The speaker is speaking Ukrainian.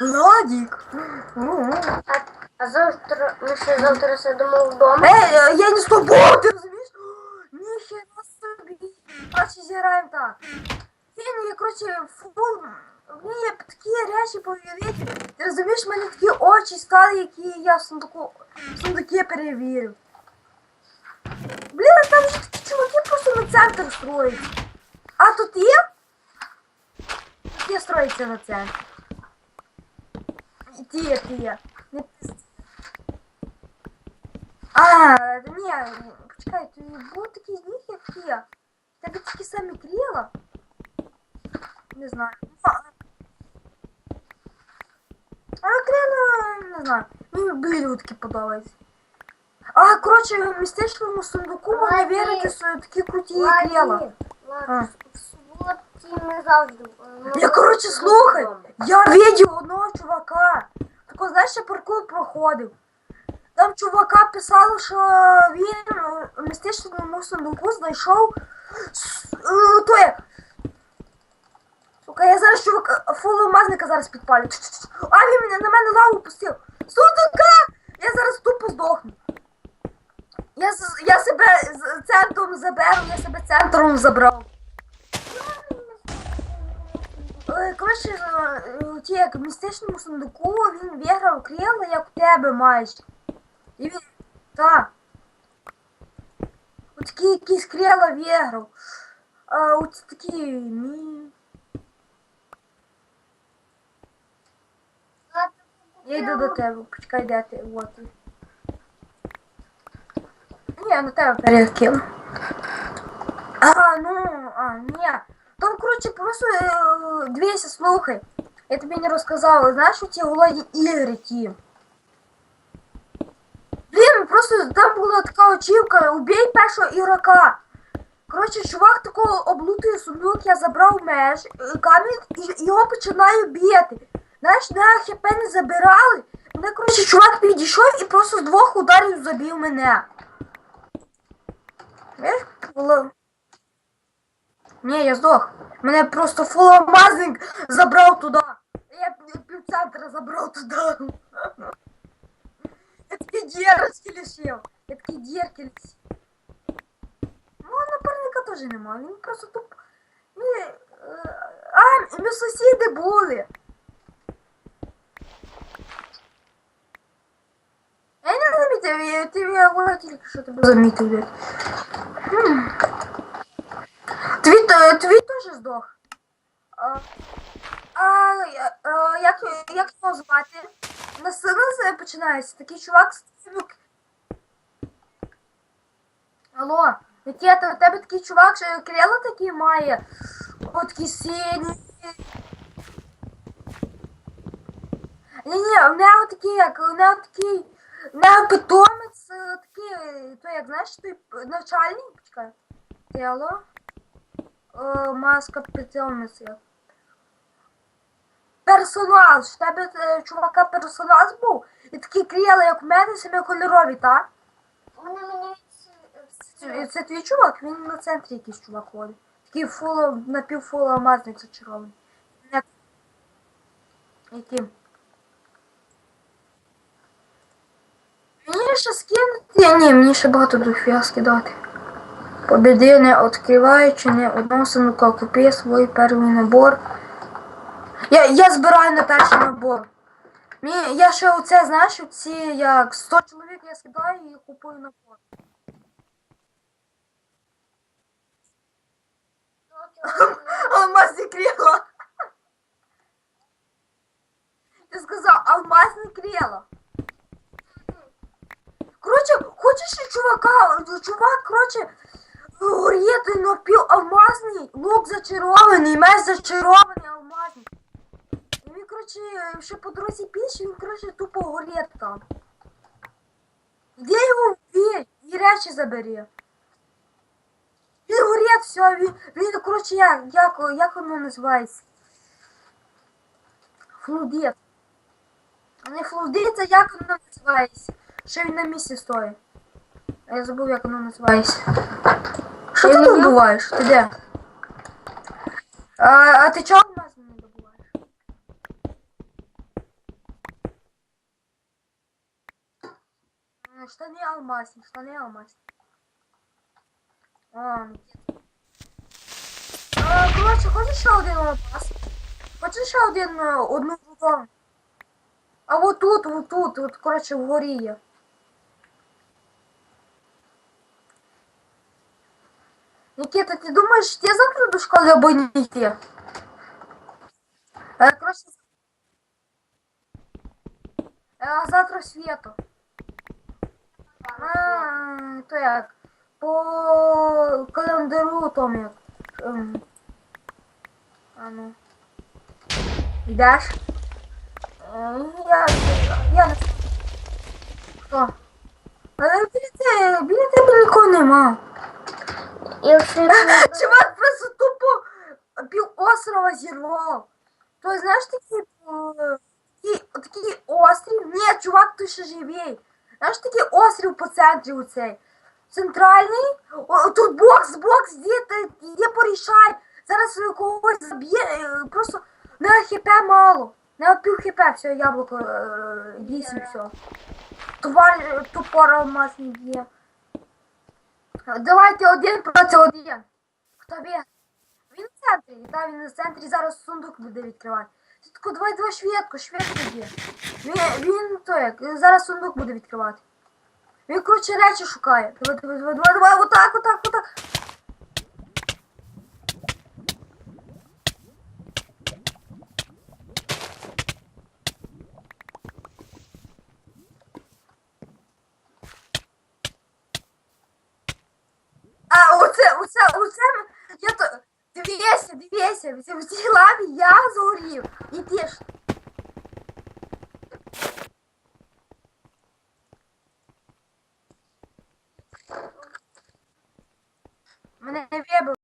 Владик. А, завтра ми ще завтра сидимо вдома. Ей, е, я не з тобою, ти розумієш? Ніхера собі. Короче, зіграємо так. Він, я, короче, футбол. Мені такі речі повірити. Ти розумієш, в мене такі очі стали, які я в сундуку, в сундуки перевірю. Блін, там же такі чуваки просто на центр строять. А тут є? Тут є строїться на центр. І ті, які є. Не пизди. А, ні, почекай, ти був такий з них, як я. В Тебе такі самі крила? Не знаю. Ну, а- Але крила, не знаю. Мені білі такі подобаються. А, коротше, в містечному сундуку можна Ладно. вірити, що такі круті крила. Ладно, ладно, в суботі Я, коротше, слухай, я видів одного чувака. Такого, знаєш, я паркур проходив. Там чувака писало, що він в містичному сундуку знайшов е, то як. Сука, я зараз чувака фуломазника зараз підпалю. А він мене на мене лаву пустив. Сундука! Я зараз тупо здохну. Я, я себе центром заберу, я себе центром забрав. Е, Коротше, е, ті, як в містичному сундуку він виграв крила, як у тебе маєш. І він. Так. Отакі якісь крила виграв. А от такі. Ні. Я йду до тебе, почекай, де ти. Вот. ти. Ні, я на тебе перекину. А, ну, а, ні. Там, коротше, просто е, дивися, слухай. Я тобі не розказала, знаєш, ці голодні ігри ті. Блін, просто там була така очівка, убій першого ігрока. Коротше, чувак такого облутує сундук, я забрав меж, е, камінь і його починаю б'яти. Знаєш, на хп не забирали. Мене, коротше, чувак підійшов і просто з двох ударів забив мене. Знаєш. Ні, я здох. Мене просто фуломазник забрав туди. Я пів- півцентра забрав туди. Я такі дірочки лишив. Я такі дірки лишив. Ну, напарника теж нема. Він просто туп. Ні, е, а, ми сусіди були. Я не замітив, я, ти я говорю тільки що тебе замітив. блядь. Здох. А, а, а як, як його звати? На сили починається. Такий чувак з Алло, Нікета, у тебе такий чувак, що крила такі має. От такі сині. Ні, ні, у нього такі, як, у нього такий, у нього питомець е, такий, то як, знаєш, п- навчальний, почекай. Ти алло? О, маска як. Персонаж, в тебе е, чувака персонаж був, і такі крила, як у мене, самі кольорові, так? Вони мені Це, це твій чувак, він на центрі якийсь чувак ходить. Такий фуло, напівфуло алмазник зачарований. Яким? Мені ще скинути? Ні, мені ще багато дофіга скидати. Побіди не відкриваючи не одного купи свій перший набор. Я, я збираю на перший набор. Мені, я ще оце, знаєш, ці як 100 чоловік я скидаю і купую набор. Алмазні крила. Ти сказав алмазне крила. Коротше, хочеш чувака, чувак, коротше, горіти напів алмазний, лук зачарований, меч зачарований алмазний. І він, коротше, ще по дорозі піші, він, коротше, тупо горіт там. Іди його вбій і речі забери. Він горить, все, він, він, коротше, як, як, як воно називається? Флудит. Не флудит, а як воно називається? Що він на місці стоїть? Я забув, як воно називається. Що ти добуваєш? Ти де? А, ты чё чого в нас не добуваєш? А, что не алмаз? алмазні. А, ну а, хочешь коротше, хочеш один алмаз? Хочешь ще один, э, одну руку? А вот тут, вот тут, короче в горе. є. Нікіта, ти думаєш, ти завтра до школи або не йти? Е, коротше, е, а завтра свято. А, то як? По календару там як. А ну. Йдеш? Е, Я, я не Хто? Е, Біля тебе, біля тебе нікого нема. І все Чувак просто тупо пів острова зірвав. То знаєш такий, е, такий, такий острів? Ні, чувак, ти ще живий. Знаєш такий острів по центрі оцей. Центральний, о, тут бокс, бокс, де ти, де порішай. Зараз ви когось заб'є, е, просто на хп мало. На пів хп, все, яблуко е, їсть і все. Тварь е, алмаз не б'є. Давайте один проти один. Хто б'є? Він в центрі, Да, він в центрі зараз сундук буде відкривати. Ти тако, давай, давай швидко, швидко б'є. Він, він то як, зараз сундук буде відкривати. Він, коротше, речі шукає. Давай, давай, давай, давай, отак, отак, отак. А, оце, я то, дивися, дивися, в цій я згорів. І ти ж,